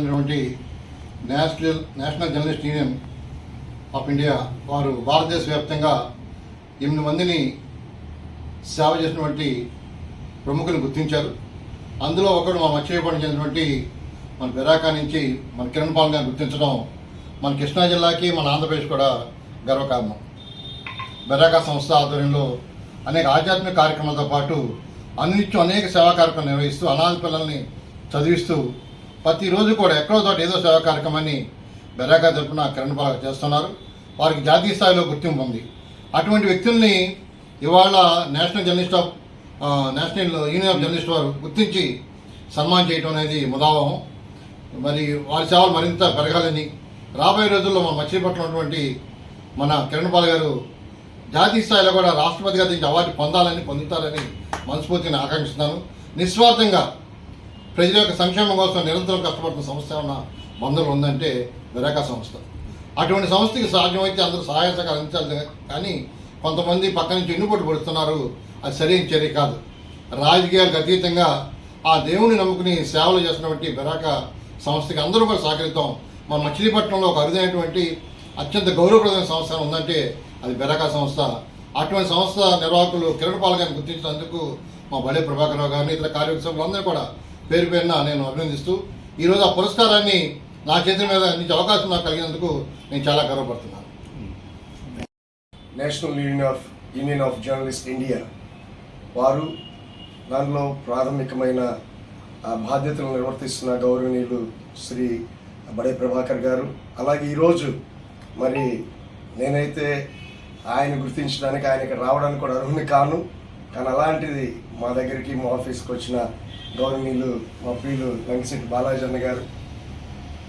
సంబంధించినటువంటి national national journalist union of India వారు భారతదేశ వ్యాప్తంగా ఎనిమిది మందిని సేవ చేసినటువంటి ప్రముఖులను గుర్తించారు. అందులో ఒకడు మా మత్స్యపడి చెందినటువంటి మన బెరాకా నుంచి మన కిరణ్ పాల్ గారిని గుర్తించడం మన కృష్ణా జిల్లాకి మన ఆంధ్రప్రదేశ్ కూడా గర్వకారణం. బెరాకా సంస్థ ఆధ్వర్యంలో అనేక ఆధ్యాత్మిక కార్యక్రమాలతో పాటు అన్నిత్యం అనేక సేవా కార్యక్రమాలు నిర్వహిస్తూ అనాథ పిల్లల్ని చదివిస్తూ ప్రతిరోజు కూడా ఎక్కడో చోట ఏదో సేవా కార్యక్రమాన్ని బెరాకా తరపున కిరణ్ చేస్తున్నారు. వారికి జాతీయ స్థాయిలో గుర్తింపు ఉంది. అటువంటి వ్యక్తుల్ని ఇవాళ national journalist of national union of journalist వారు గుర్తించి సన్మానం చేయడం అనేది ముదావహం. మరి వారి సేవలు మరింత పెరగాలని రాబోయే రోజుల్లో మన మచిలీపట్నం ఉన్నటువంటి మన కిరణ్ పాల్ గారు జాతీయ స్థాయిలో కూడా రాష్ట్రపతిగా దీనికి అవార్డు పొందాలని పొందుతారని మనస్ఫూర్తిని ఆకాంక్షిస్తున్నాను. నిస్వార్థంగా ప్రజల యొక్క సంక్షేమం కోసం నిరంతరం కష్టపడుతున్న సంస్థ ఉన్న బంధువులు ఉందంటే విరాక సంస్థ. అటువంటి సంస్థకి సాధ్యమైతే అందరూ సహాయ సహకారం అందించాలి కానీ కొంతమంది పక్క నుంచి ఎన్నుపోటు పడుతున్నారు అది సరైన చర్య కాదు. రాజకీయాలకు అతీతంగా ఆ దేవుని నమ్ముకుని సేవలు చేస్తున్నటువంటి విరాకా సంస్థకి అందరూ కూడా సహకరిద్దాం. మన మచిలీపట్నంలో ఒక అరుదైనటువంటి అత్యంత గౌరవప్రదమైన సంస్థ ఉందంటే అది బెరాక సంస్థ. అటువంటి సంస్థ నిర్వాహకులు కిరణ్ పాల్ గారిని గుర్తించినందుకు మా బడే ప్రభాకర్ రావు గారిని ఇతర కార్యక్రమాలు అందరూ కూడా పేరు పేరున నేను అభినందిస్తూ ఈరోజు ఆ పురస్కారాన్ని నా చేతుల మీద అందించే అవకాశం నాకు కలిగినందుకు నేను చాలా గర్వపడుతున్నాను. National union of union of journalist India వారు దానిలో ప్రాథమికమైన బాధ్యతలు నిర్వర్తిస్తున్న గౌరవనీయులు శ్రీ బడే ప్రభాకర్ గారు. అలాగే ఈరోజు మరి నేనైతే ఆయన గుర్తించడానికి ఆయనకి రావడానికి కూడా అర్హుని కాను. కానీ అలాంటిది మా దగ్గరికి మా ఆఫీస్కి వచ్చిన గవర్నీలు మా ప్రియులు లంకిశెట్టి బాలాజీ అన్న గారు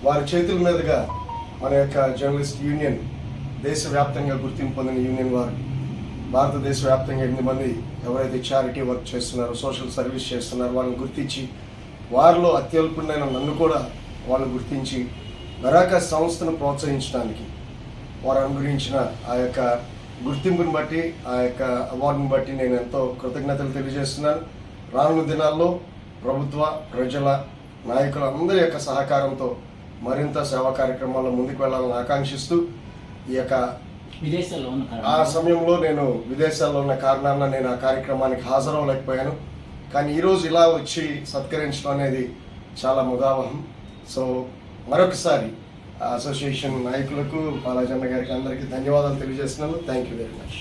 వారి చేతుల మీదుగా మన యొక్క జర్నలిస్ట్ యూనియన్ దేశవ్యాప్తంగా గుర్తింపు పొందిన యూనియన్ వారు భారతదేశ వ్యాప్తంగా ఎనిమిది మంది ఎవరైతే చారిటీ వర్క్ చేస్తున్నారో సోషల్ సర్వీస్ చేస్తున్నారో వాళ్ళని గుర్తించి వారిలో అత్యల్పుడైన నన్ను కూడా వాళ్ళు గుర్తించి మెరాకా సంస్థను ప్రోత్సహించడానికి వారు అనుగ్రహించిన ఆ యొక్క గుర్తింపుని బట్టి ఆ యొక్క అవార్డుని బట్టి నేను ఎంతో కృతజ్ఞతలు తెలియజేస్తున్నాను. రానున్న దినాల్లో ప్రభుత్వ ప్రజల నాయకుల అందరి యొక్క సహకారంతో మరింత సేవా కార్యక్రమాల్లో ముందుకు వెళ్ళాలని ఆకాంక్షిస్తూ ఈ యొక్క ఆ సమయంలో నేను విదేశాల్లో ఉన్న కారణాన నేను ఆ కార్యక్రమానికి హాజరవ్వలేకపోయాను. కానీ ఈరోజు ఇలా వచ్చి సత్కరించడం అనేది చాలా ముదావహం. సో మరొకసారి అసోసియేషన్ నాయకులకు బాలాజన్న గారికి అందరికీ ధన్యవాదాలు తెలియజేస్తున్నాను. Thank you very much